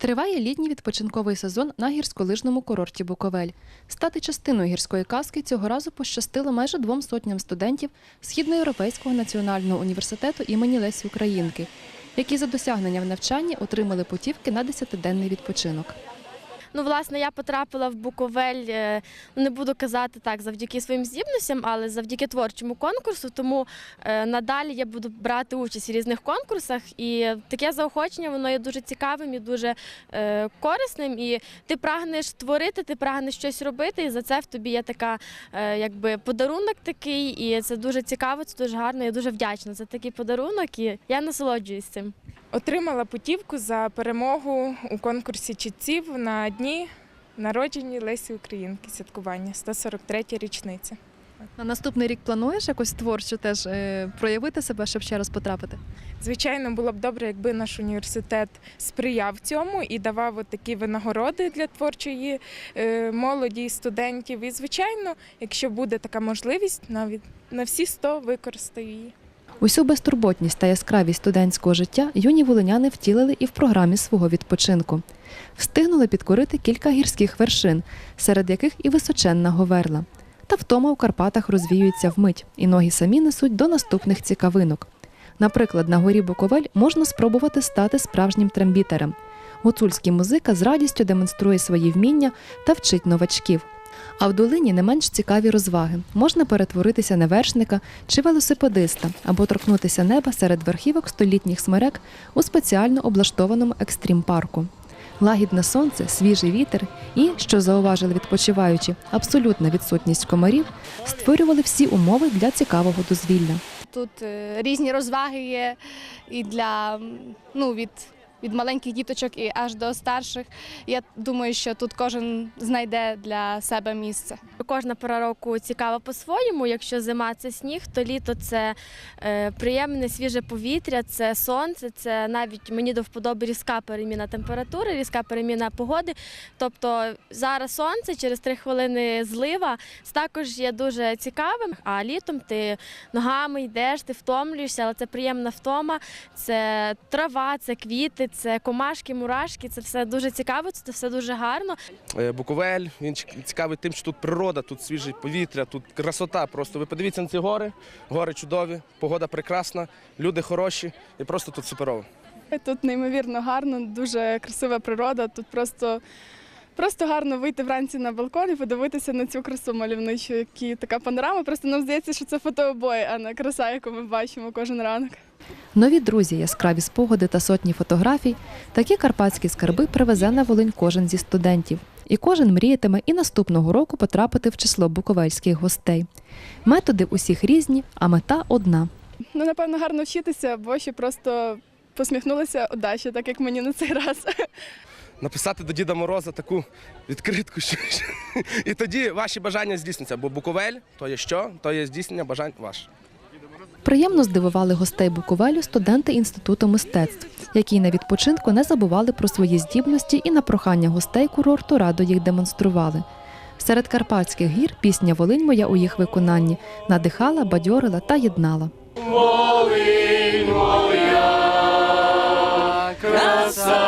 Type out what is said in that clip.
Триває літній відпочинковий сезон на гірськолижному курорті Буковель. Стати частиною гірської казки цього разу пощастило майже двом сотням студентів Східноєвропейського національного університету імені Лесі Українки, які за досягнення в навчанні отримали путівки на 10-денний відпочинок. Ну, власне, я потрапила в Буковель, е, ну, не буду казати так, завдяки своїм здібностям, але завдяки творчому конкурсу. Тому е, надалі я буду брати участь в різних конкурсах. І таке заохочення воно є дуже цікавим і дуже е, корисним. І ти прагнеш творити, ти прагнеш щось робити, і за це в тобі є така, якби подарунок такий, і це дуже цікаво, це дуже гарно. Я дуже вдячна за такий подарунок, і я насолоджуюсь цим. Отримала путівку за перемогу у конкурсі чітців на дні народження Лесі Українки святкування 143 річниця. На наступний рік плануєш якось творчо теж е, проявити себе, щоб ще раз потрапити? Звичайно, було б добре, якби наш університет сприяв цьому і давав такі винагороди для творчої е, молоді і студентів. І, звичайно, якщо буде така можливість, навіть на всі 100 використаю її. Усю безтурботність та яскравість студентського життя юні волиняни втілили і в програмі свого відпочинку. Встигнули підкорити кілька гірських вершин, серед яких і височенна Говерла. Та втома у Карпатах розвіюється вмить, і ноги самі несуть до наступних цікавинок. Наприклад, на горі Буковель можна спробувати стати справжнім трембітером. Гуцульський музика з радістю демонструє свої вміння та вчить новачків. А в долині не менш цікаві розваги. Можна перетворитися на вершника чи велосипедиста або торкнутися неба серед верхівок столітніх смерек у спеціально облаштованому екстрім-парку. Лагідне сонце, свіжий вітер і, що зауважили відпочиваючі, абсолютна відсутність комарів створювали всі умови для цікавого дозвілля. Тут е, різні розваги є і для ну, від, від маленьких діточок і аж до старших. Я думаю, що тут кожен знайде для себе місце. Кожна пора року цікава по-своєму. Якщо зима це сніг, то літо це е, приємне свіже повітря, це сонце, це навіть мені до вподоби різка переміна температури, різка переміна погоди. Тобто зараз сонце, через три хвилини злива, це також є дуже цікавим. А літом ти ногами йдеш, ти втомлюєшся, але це приємна втома, це трава, це квіти, це комашки, мурашки. Це все дуже цікаво, це все дуже гарно. Е, Буковель. Він цікавий тим, що тут природа, тут свіже повітря, тут красота. Просто ви подивіться на ці гори. Гори чудові, погода прекрасна, люди хороші і просто тут суперово. Тут неймовірно гарно, дуже красива природа. Тут просто, просто гарно вийти вранці на балкон і подивитися на цю красу мальовничу, які така панорама. Просто нам здається, що це фотообої, а не краса, яку ми бачимо кожен ранок. Нові друзі, яскраві спогади та сотні фотографій. Такі карпатські скарби привезе на Волинь кожен зі студентів. І кожен мріятиме і наступного року потрапити в число буковельських гостей. Методи усіх різні, а мета одна. Ну, напевно, гарно вчитися, або ще просто посміхнулися удачі, так як мені на цей раз. Написати до Діда Мороза таку відкритку, що, що- і тоді ваші бажання здійсняться. Бо Буковель то є що? То є здійснення бажань ваших. Приємно здивували гостей Буковелю студенти інституту мистецтв, які на відпочинку не забували про свої здібності і на прохання гостей курорту радо їх демонстрували. Серед карпатських гір пісня Волинь моя у їх виконанні надихала, бадьорила та єднала. Волинь моя, краса!